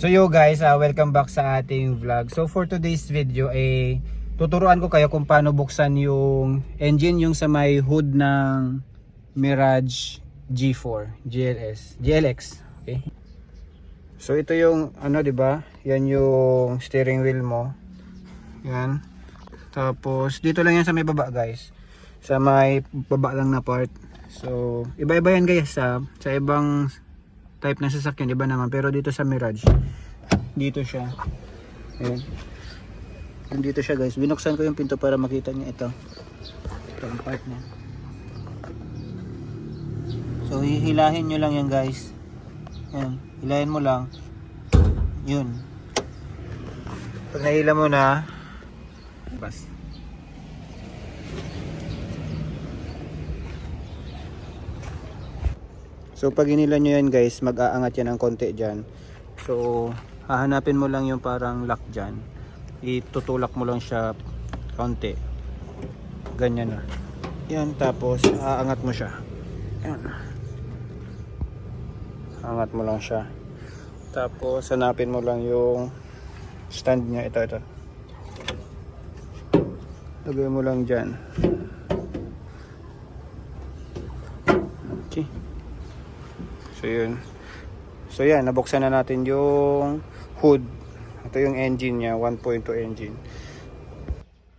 So yo guys, uh, welcome back sa ating vlog. So for today's video eh tuturuan ko kayo kung paano buksan yung engine yung sa may hood ng Mirage G4, GLS, GLX. Okay? So ito yung ano 'di ba? Yan yung steering wheel mo. Yan. Tapos dito lang yan sa may baba guys. Sa may baba lang na part. So iba-iba yan guys sa sa ibang type ng sasakyan iba naman pero dito sa Mirage dito siya. Ayan. Nandito siya guys. Binuksan ko yung pinto para makita niya ito. Ito ang part niya. So hihilahin nyo lang yan guys. Yan. Hilahin mo lang. Yun. Pag nahila mo na, bas. So pag hinila nyo yan guys, mag-aangat yan ng konti dyan. So hahanapin mo lang yung parang lock dyan. Itutulak mo lang siya konti. Ganyan na. Yan, tapos aangat mo siya. Yan. Angat mo lang siya. Tapos hanapin mo lang yung stand niya. Ito, ito. Lagay mo lang dyan. Okay. So yun. So yan, nabuksan na natin yung hood. Ito yung engine niya, 1.2 engine.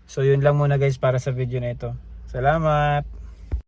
So yun lang muna guys para sa video na ito. Salamat!